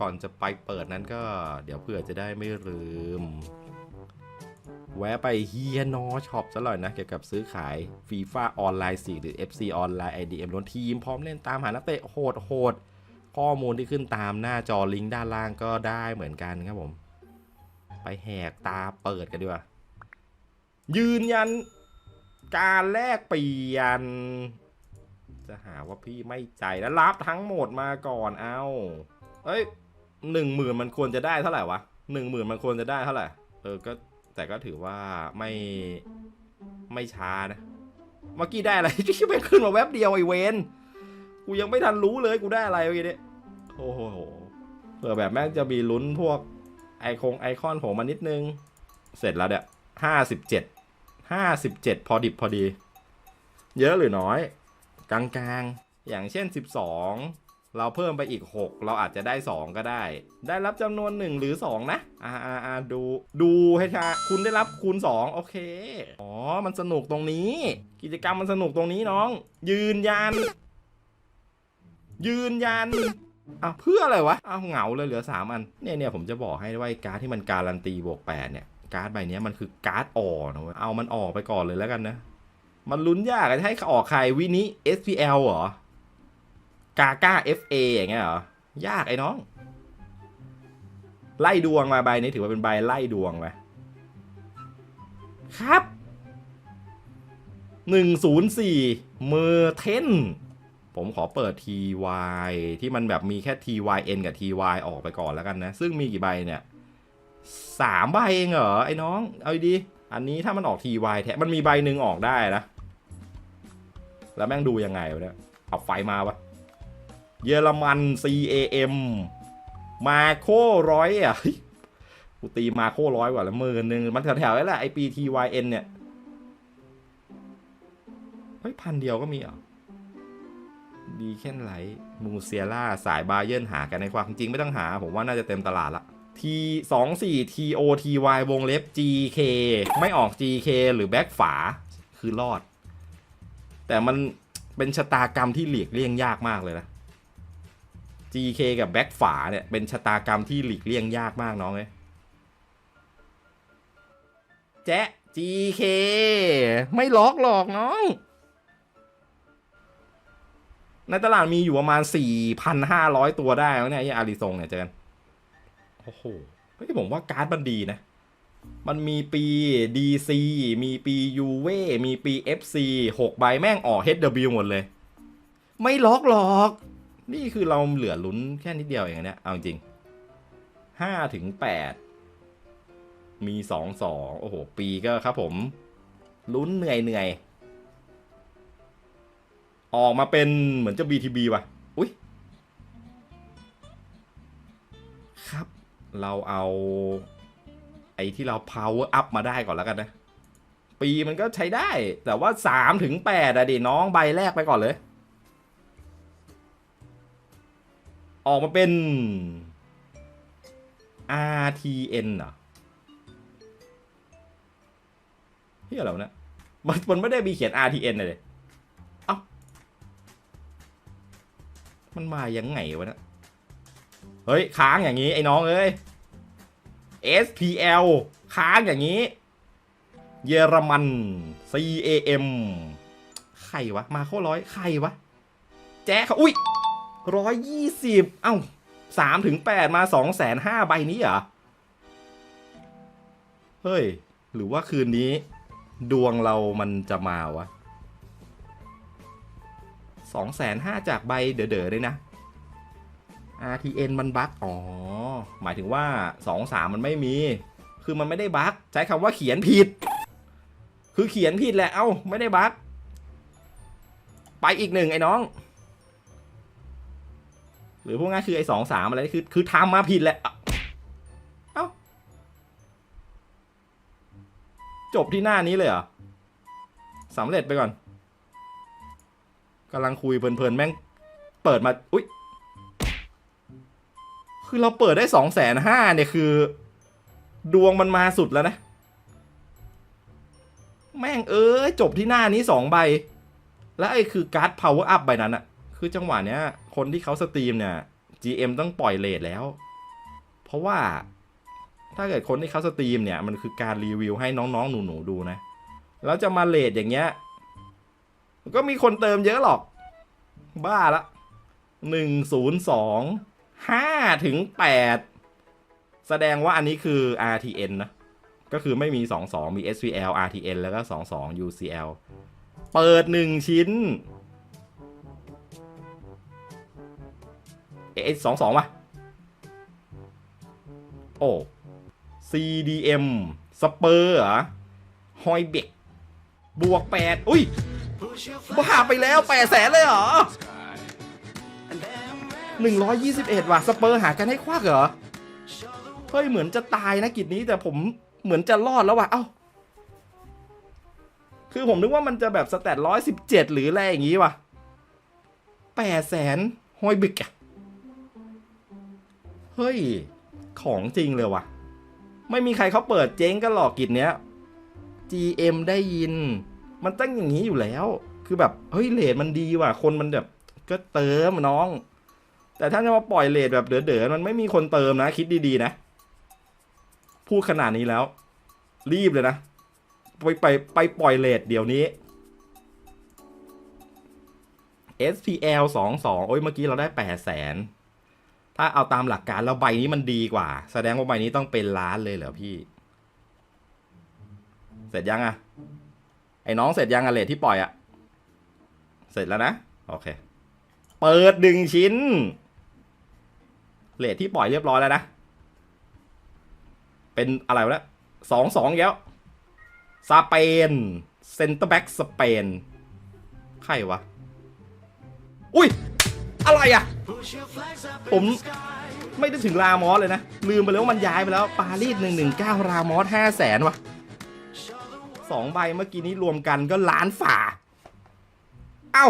ก่อนจะไปเปิดนั้นก็ เดี๋ยวเผื่อจะได้ไม่ลืม แวะไปเฮียนอช็อปซะหน่อยนะ เกี่ยวกับซื้อขายฟีฟ่าออนไลน์4หรือ FC ออนไลน์ IDM ล้วนทีม พร้อมเล่นตามหานักเตะโหดโหดข้อมูลที่ขึ้นตามหน้าจอลิงก์ด้านล่างก็ได้เหมือนกันครับผม ไปแหกตาเปิดกันดีกว่า ยืนยัน การแลกเปลี่ยน จะหาว่าพี่ไม่ใจแล้วรับทั้งหมดมาก่อนเอา เอ้ย หนึ่งหมื่นมันควรจะได้เท่าไหร่วะหนึ่งหมื่นมันควรจะได้เท่าไหร่ เออ ก็แต่ก็ถือว่าไม่ไม่ช้านะ เมื่อกี้ได้อะไรที่ไม่ขึ้นมาแวบเดียวไอเวนกูยังไม่ทันรู้เลยกูได้อะไรเมื่อกี้เนี่ยโอ้โหเผื่อแบบแม่งจะมีลุ้นพวกไอคงไอคอนผมมานิดนึง เสร็จแล้วเนี่ยห้าสิบเจ็ดห้าสิบเจ็ดพอดิบพอดี เยอะหรือน้อย กลางๆ อย่างเช่น12 เราเพิ่มไปอีก 6 เราอาจจะได้ 2 ก็ได้ ได้รับจำนวน 1 หรือ 2 นะอ่าอ่าอ่าดูดูให้ชาคุณได้รับคูณ 2 โอเค อ๋อ มันสนุกตรงนี้ กิจกรรมมันสนุกตรงนี้น้อง ยืนยัน ยืนยันอ้าวเพื่ออะไรวะอ้าวเหงาเลยเหลือ 3 อัน เนี่ยเนี่ยผมจะบอกให้ว่าไอ้การ์ดที่มันการันตีบวก8เนี่ย การ์ดใบนี้มันคือการ์ดอ่อนะเว้ยเอามันออกไปก่อนเลยแล้วกันนะ มันลุ้นยากจะให้ออกใครวินิ SPL เหรอ กาก้า FA ออย่างเงี้ยเหรอ ยากไอ้น้อง ไล่ดวงมาใบนี้ถือว่าเป็นใบไล่ดวงไหมครับ104มือเทนผมขอเปิด TY ที่มันแบบมีแค่ TYN กับ TY ออกไปก่อนแล้วกันนะ ซึ่งมีกี่ใบเนี่ยสามใบเองเหรอ ไอ้น้อง เอาดี อันนี้ถ้ามันออก TY แท้ มันมีใบหนึ่งออกได้นะ แล้วแม่งดูยังไงวะเนี่ย เอาไฟมาวะ เยอรมัน CAM มาโคร้อยอะกูตีมาโคร้อยกว่าละหมื่นหนึ่งมันแถวๆนี่แหละไอปี TYN เนี่ย เฮ้ย พันเดียวก็มีเหรอดีแค่ไหนมูเซียล่าสายบาเยิร์นหากันในความจริงไม่ต้องหา ผมว่าน่าจะเต็มตลาดละ T 2 4 T O T Y วงเล็บ G K ไม่ออก G K หรือแบ็กฝาคือรอด แต่มันเป็นชะตากรรมที่หลีกเลี่ยงยากมากเลยนะ GK กับแบ็กฝาเนี่ย เป็นชะตากรรมที่หลีกเลี่ยงยากมากน้องเลยแจ๊ะ GK ไม่ล็อกหรอกน้อง ในตลาดมีอยู่ประมาณ 4,500 ตัวได้แล้วเนี่ยไอ้อาริซงเนี่ยเจนโอ้โหเฮ้ยผมว่าการ์ดมันดีนะ มันมีปี DC มีปี UV มีปี FC 6 ใบแม่งออก HW หมดเลย ไม่ล็อกหรอก นี่คือเราเหลือลุ้นแค่นิดเดียวเองเนี่ยเอาจริงห้าถึงแปดมีสองสองโอ้โห ปีก็ครับผม ลุ้นเหนื่อยเหนื่อยออกมาเป็นเหมือนจะ BTB ว่ะ อุ้ยครับ เราเอา ไอ้ที่เรา power up มาได้ก่อนแล้วกันนะ ปีมันก็ใช้ได้ แต่ว่าสามถึงแปดอะดิน้องใบแรกไปก่อนเลย ออกมาเป็น RTN เหรอเฮียอะไรวะมันมันไม่ได้มีเขียน RTN เลยเอ้ามันมายังไงวะนะเฮ้ย ค้างอย่างนี้ ไอ้น้องเอ้ย SPL ค้างอย่างนี้ เยอรมัน CAM ใครวะ มาเข้าร้อย ใครวะ แจ๊เขาอุ้ย ร้อยยี่สิบเอ้าสามถึงแปดมาสองแสนห้าใบนี้เหรอ เฮ้ย หรือว่าคืนนี้ ดวงเรามันจะมาวะสองแสนห้าจากใบเด๋อๆเลยนะ RTN มันบั๊กอ๋อ หมายถึงว่าสองสามมันไม่มี คือมันไม่ได้บั๊กใช้คำว่าเขียนผิด คือเขียนผิดแหละ เอ้า ไม่ได้บั๊กไปอีกหนึ่งไอ้น้อง หรือพวกง่ายคือไอ้สองสามอะไรคือคือทำมาผิดแหละเอ้าจบที่หน้านี้เลยเหรอสำเร็จไปก่อนกำลังคุยเพลินๆแม่งเปิดมา อุ๊ยคือเราเปิดได้สองแสนห้าเนี่ยคือ ดวงมันมาสุดแล้วนะ แม่งเอ้ยจบที่หน้านี้สองใบ แล้วไอ้คือการ์ด power up ใบนั้นอะ คือจังหวะเนี้ย คนที่เขาสตรีมเนี่ย GM ต้องปล่อยเลทแล้ว เพราะว่าถ้าเกิดคนที่เขาสตรีมเนี่ย มันคือการรีวิวให้น้องๆ หนูๆ ดูนะ แล้วจะมาเลทอย่างเงี้ย ก็มีคนเติมเยอะหรอก บ้าละหนึ่งศูนย์สองห้าถึงแปดแสดงว่าอันนี้คือ RTN นะ ก็คือไม่มี 22 มี SVL RTN แล้วก็ 22 UCL เปิด 1 ชิ้น เอสองสองป่ะ โอ้ CDM สเปอร์เหรอฮอยเบกบวก8อุ้ยบ้าไปแล้ว8แสนเลยเหรอ121ว่ะ สเปอร์หากันให้ควักเหรอ เฮ้ย เหมือนจะตายนะกิจนี้แต่ผมเหมือนจะรอดแล้วว่ะ เอ้า คือผมนึกว่ามันจะแบบสแตทร้อยสิบเจ็ดหรืออะไรอย่างงี้ว่ะแปดแสนฮอยบิกอะ เฮ้ย ของจริงเลยว่ะ ไม่มีใครเขาเปิดเจ๊งกันหรอกกิจเนี้ย GM ได้ยิน มันตั้งอย่างนี้อยู่แล้ว คือแบบ เฮ้ยเลทมันดีว่ะ คนมันแบบ ก็เติมน้อง แต่ถ้าจะมาปล่อยเลทแบบเด๋อๆมันไม่มีคนเติมนะ คิดดีๆนะ พูดขนาดนี้แล้ว รีบเลยนะ ไปไปไปปล่อยเลทเดี๋ยวนี้ SPL 22 โอ้ยเมื่อกี้เราได้8 0 0แสน ถ้าเอาตามหลักการแล้วใบนี้มันดีกว่า แสดงว่าใบนี้ต้องเป็นล้านเลยเหรอพี่ เสร็จยังอะไอ้น้องเสร็จยังอะเลทที่ปล่อยอะเสร็จแล้วนะ โอเค เปิดหนึ่งชิ้น เลทที่ปล่อยเรียบร้อยแล้วนะ เป็นอะไรวะเนี่สองสองแล้วสเปนเซนเตอร์แบ็กสเปน ใครวะ อุ้ย อะไรอะ ผมไม่ได้ถึงรามอสเลยนะ ลืมไปแล้วว่ามันย้ายไปแล้ว ปารีสหนึ่งหนึ่งเก้ารามอสห้าแสนวะสองใบเมื่อกี้นี้รวมกันก็ล้านฝ่า เอ้า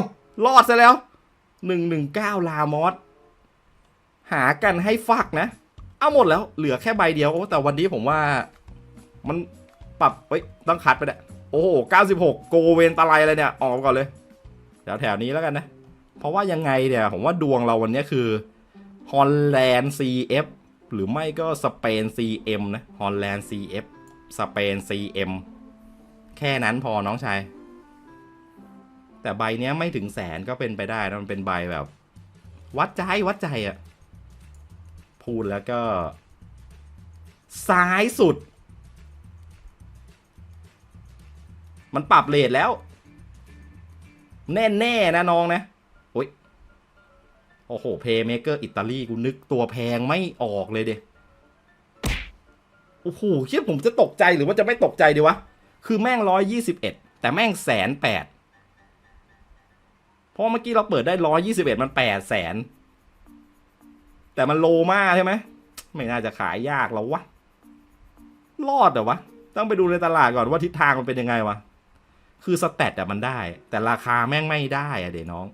รอดซะแล้วหนึ่งหนึ่งเก้าลามอสหากันให้ฟักนะ เอาหมดแล้วเหลือแค่ใบเดียวโอ้แต่วันนี้ผมว่ามันปรับเฮ้ยต้องคัดไปเนี่ยโอ้โห96 โกเวนตะไลอะไรเนี่ย ออกก่อนเลย แถวแถวนี้แล้วกันนะ เพราะว่ายังไงเนี่ยผมว่าดวงเราวันนี้คือฮอลแลนด์ CF หรือไม่ก็สเปน CM นะฮอลแลนด์ CF สเปน CM แค่นั้นพอน้องชาย แต่ใบเนี้ยไม่ถึงแสนก็เป็นไปได้นะมันเป็นใบแบบ วัดใจวัดใจอะพูดแล้วก็ ซ้ายสุด มันปรับเลทแล้ว แน่ ๆ นะน้องนะ โอ้โห เพย์เมเกอร์อิตาลีกูนึกตัวแพงไม่ออกเลยเดโอ้โหเชื่อผมจะตกใจหรือว่าจะไม่ตกใจดีวะ คือแม่งร้อยยี่สิบเอ็ดแต่แม่งแสนแปดเพราะเมื่อกี้เราเปิดได้ร้อยยี่สิบเอ็ดมันแปดแสนแต่มันโลมาใช่ไหม ไม่น่าจะขายยากแล้ววะ รอดเหรอวะ ต้องไปดูในตลาดก่อนว่าทิศทางมันเป็นยังไงวะ คือสแตทอะมันได้ แต่ราคาแม่งไม่ได้อะเดี๋ยน้อง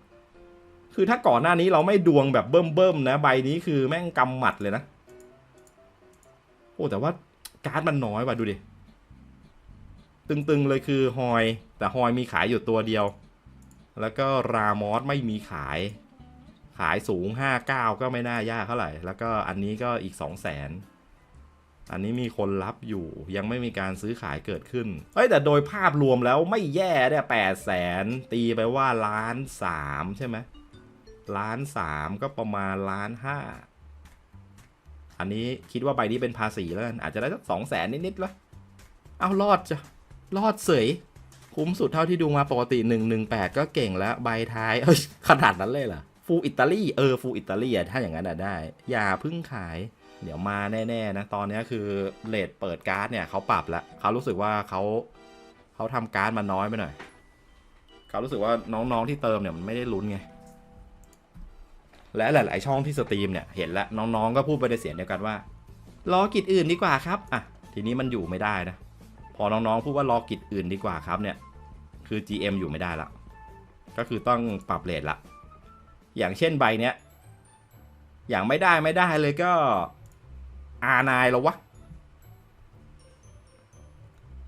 คือถ้าก่อนหน้านี้เราไม่ดวงแบบเบิ่มๆนะ ใบนี้คือแม่งกำหมัดเลยนะ โอ้แต่ว่าการ์ดมันน้อยว่ะดูดิ ตึงๆเลยคือฮอย แต่ฮอยมีขายอยู่ตัวเดียว แล้วก็รามอสไม่มีขาย ขายสูง 59 ก็ไม่น่ายากเท่าไหร่ แล้วก็อันนี้ก็อีก 2 0 0 0 0นอันนี้มีคนรับอยู่ยังไม่มีการซื้อขายเกิดขึ้น เฮ้ยแต่โดยภาพรวมแล้วไม่แย่เนี่ยแปดแสนตีไปว่าล้านสามใช่ไหม ล้านสามก็ประมาณล้านห้าอันนี้คิดว่าใบนี้เป็นภาษีแล้วกันอาจจะได้สักสองแสนนิดๆละเอารอดจ้ะรอดเสยคุ้มสุดเท่าที่ดูมาปกติ 118 ก็เก่งแล้ว ใบท้ายเอ้ยขนาดนั้นเลยเหรอฟูอิตาลีเออฟูอิตาลีอะถ้าอย่างนั้นอะได้ อย่าพึ่งขาย เดี๋ยวมาแน่ๆนะ ตอนนี้คือเลทเปิดการ์ดเนี่ยเขาปรับแล้วเขารู้สึกว่าเขาเขาทำการ์ดมาน้อยไปหน่อยเขารู้สึกว่าน้องๆที่เติมเนี่ยมันไม่ได้ลุ้นไง และหลาย ๆ ช่องที่สตรีมเนี่ยเห็นแล้วน้อง ๆ ก็พูดไปในเสียงเดียวกันว่า รอกิจอื่นดีกว่าครับอะทีนี้มันอยู่ไม่ได้นะ พอน้อง ๆ พูดว่ารอกิจอื่นดีกว่าครับเนี่ยคือ GM อยู่ไม่ได้ละก็คือต้องปรับเลทละอย่างเช่นใบเนี้ยอย่างไม่ได้ไม่ได้เลยก็ R9 แล้ววะ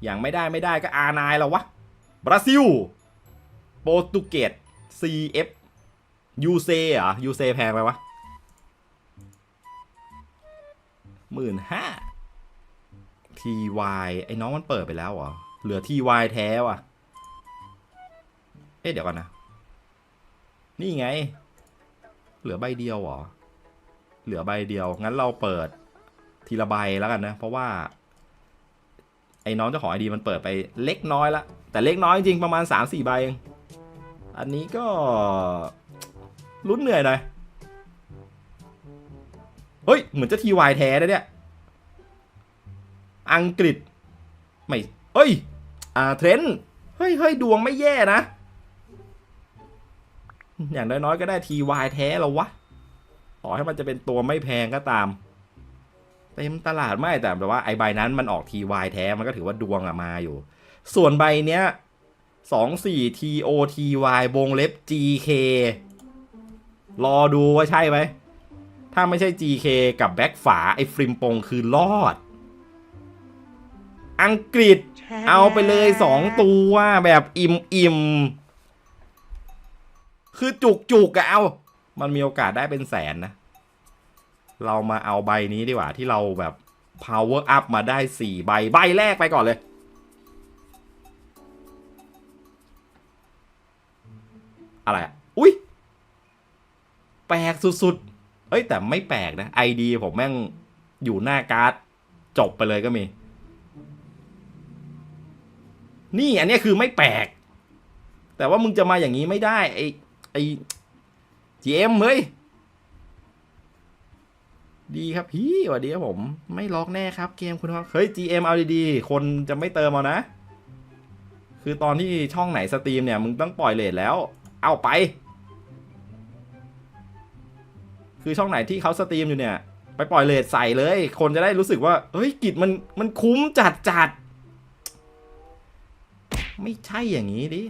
อย่างไม่ได้ไม่ได้ก็ R9 แล้ววะบราซิลโปรตุเกส CF UC เหรอ UC แพงไปวะหมื่นห้า TY ไอ้น้องมันเปิดไปแล้วเหรอ เหลือ TY แท้ว่ะ เอ๊ะเดี๋ยวก่อนนะ นี่ไง เหลือใบเดียวเหรอ เหลือใบเดียว งั้นเราเปิดทีละใบแล้วกันนะ เพราะว่า ไอ้น้องเจ้าของไอดีมันเปิดไปเล็กน้อยละ แต่เล็กน้อยจริงประมาณ 3-4 ใบเอง อันนี้ก็ ลุ้นเหนื่อยหน่อย เฮ้ย เหมือนจะทีวายแท้นะเนี่ย อังกฤษ ไม่เฮ้ย อ่า เทรนด์เฮ้ยเฮ้ยดวงไม่แย่นะ อย่างน้อยๆก็ได้ทีวายแท้แล้ววะ ต่อให้มันจะเป็นตัวไม่แพงก็ตาม เต็มตลาดไม่แต่แบบว่าไอใบนั้นมันออกทีวายแท้มันก็ถือว่าดวงอะมาอยู่ ส่วนใบเนี้ยสองสี่ T O T Y วายบงเล็บ G K รอดูว่าใช่ไหม ถ้าไม่ใช่ GK กับแบ็กฝา ไอ้ฟริมปงคือรอด อังกฤษเอาไปเลยสองตัวแบบอิ่มอิ่มๆคือจุกจุกๆอะเอา มันมีโอกาสได้เป็นแสนนะ เรามาเอาใบนี้ดีกว่า ที่เราแบบ power up มาได้สี่ใบ ใบแรกไปก่อนเลยอะไรอะอุ้ย แปลกสุดๆ เอ้ยแต่ไม่แปลกนะ ID ผมแม่งอยู่หน้าการ์ดจบไปเลยก็มี นี่อันนี้คือไม่แปลก แต่ว่ามึงจะมาอย่างนี้ไม่ได้ไอไอ GM เฮ้ย ดีครับพี่สวัสดีครับผม ไม่ล็อกแน่ครับเกมคุณครับเฮ้ย GM เอาดีๆ คนจะไม่เติมเอานะ คือตอนที่ช่องไหนสตรีมเนี่ย มึงต้องปล่อยเลทแล้ว เอาไป คือช่องไหนที่เขาสตรีมอยู่เนี่ย ไปปล่อยเลทใส่เลย คนจะได้รู้สึกว่า เฮ้ยกิจมันมันคุ้มจัดจัด ไม่ใช่อย่างนี้ดิ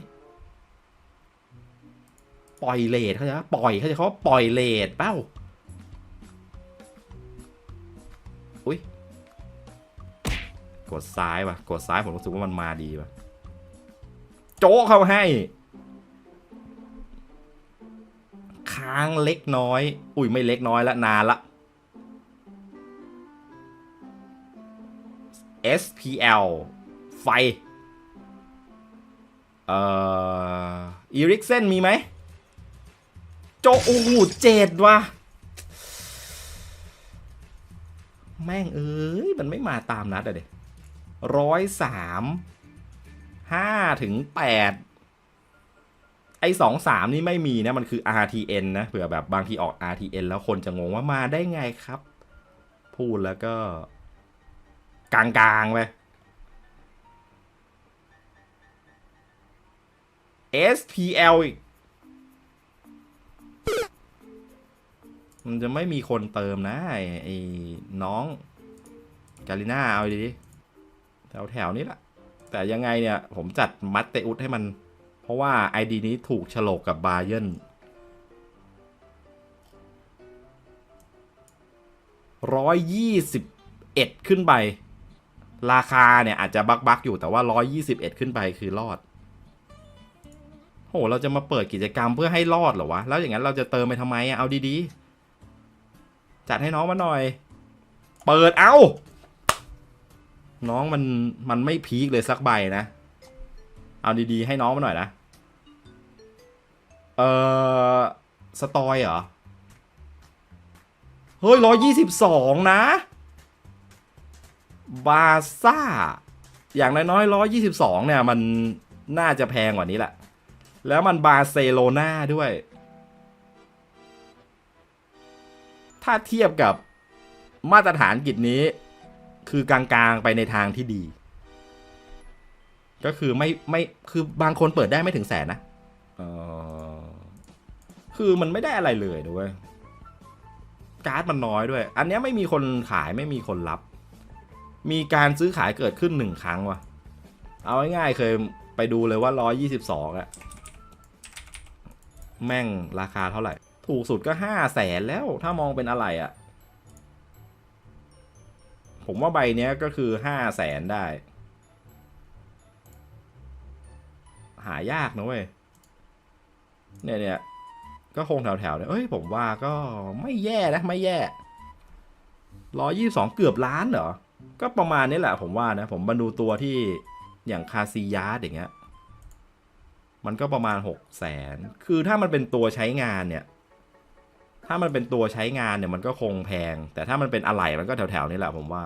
ปล่อยเลทเขาจะปล่อยเขาใจเขาปล่อยเลทเป้าอุ้ยกดซ้ายว่ะ กดซ้ายผมรู้สึกว่ามันมาดีว่ะ โจ๊กเข้าให้ ค้างเล็กน้อย อุ้ยไม่เล็กน้อยละนานละ SPL ไฟ เอ่ออีริกเซนมีไหม โจโอ้โหเจ็ดว่ะ แม่งเอ้ย มันไม่มาตามนัดอะเด็ร้อยสามห้าถึงแปด อ้สองสามนี่ไม่มีนะ มันคือ RTN นะเผื่อแบบบางทีออก RTN แล้วคนจะงงว่ามาได้ไงครับ พูดแล้วก็ กลางๆไป SPL อีก มันจะไม่มีคนเติมนะ ไอ้ไอ้น้อง กาลิน่าเอาดีๆแถวแถวๆนี้แหละ แต่ยังไงเนี่ย ผมจัดมัตเตอุสให้มัน เพราะว่า ID นี้ถูกฉลกกับบาเยนร้อยยี่สิบเอ็ดขึ้นไป ราคาเนี่ย อาจจะบักบักๆอยู่แต่ว่าร้อยยี่สิบเอ็ดขึ้นไปคือรอดโหเราจะมาเปิดกิจกรรมเพื่อให้รอดเหรอวะ แล้วอย่างนั้นเราจะเติมไปทำไมอะเอาดีๆ จัดให้น้องมาหน่อย เปิดเอา น้องมันมันไม่พีคเลยสักใบนะ เอาดีๆ ให้น้องมาหน่อยนะ เออสตอยเหรอ เฮ้ยร้อยยี่สิบสองนะ บาซ่า อย่างน้อยๆร้อยยี่สิบสองเนี่ย มันน่าจะแพงกว่านี้แหละ แล้วมันบาร์เซโลนาด้วย ถ้าเทียบกับมาตรฐานกิจนี้ คือกลางๆไปในทางที่ดี ก็คือไม่ไม่คือบางคนเปิดได้ไม่ถึงแสนนะเออคือมันไม่ได้อะไรเลยด้วยการ์ดมันน้อยด้วย อันเนี้ยไม่มีคนขายไม่มีคนรับ มีการซื้อขายเกิดขึ้นหนึ่งครั้งว่ะเอาง่ายๆเคยไปดูเลยว่าร้อยยี่สิบสองอะแม่งราคาเท่าไหร่ ถูกสุดก็ห้าแสนแล้วถ้ามองเป็นอะไรอะผมว่าใบเนี้ยก็คือห้าแสนได้ หายากนะเว้ย เนี่ยเนี่ยก็คงแถวๆเนี่ยเอ้ยผมว่าก็ไม่แย่นะไม่แย่ร้อยี่สองเกือบล้านเหรอ ก็ประมาณนี้แหละผมว่านะ ผมมาดูตัวที่อย่างคาซิยาสอย่างเงี้ย มันก็ประมาณหกแสน คือถ้ามันเป็นตัวใช้งานเนี่ย ถ้ามันเป็นตัวใช้งานเนี่ยมันก็คงแพง แต่ถ้ามันเป็นอะไหล่มันก็แถวๆนี้แหละผมว่า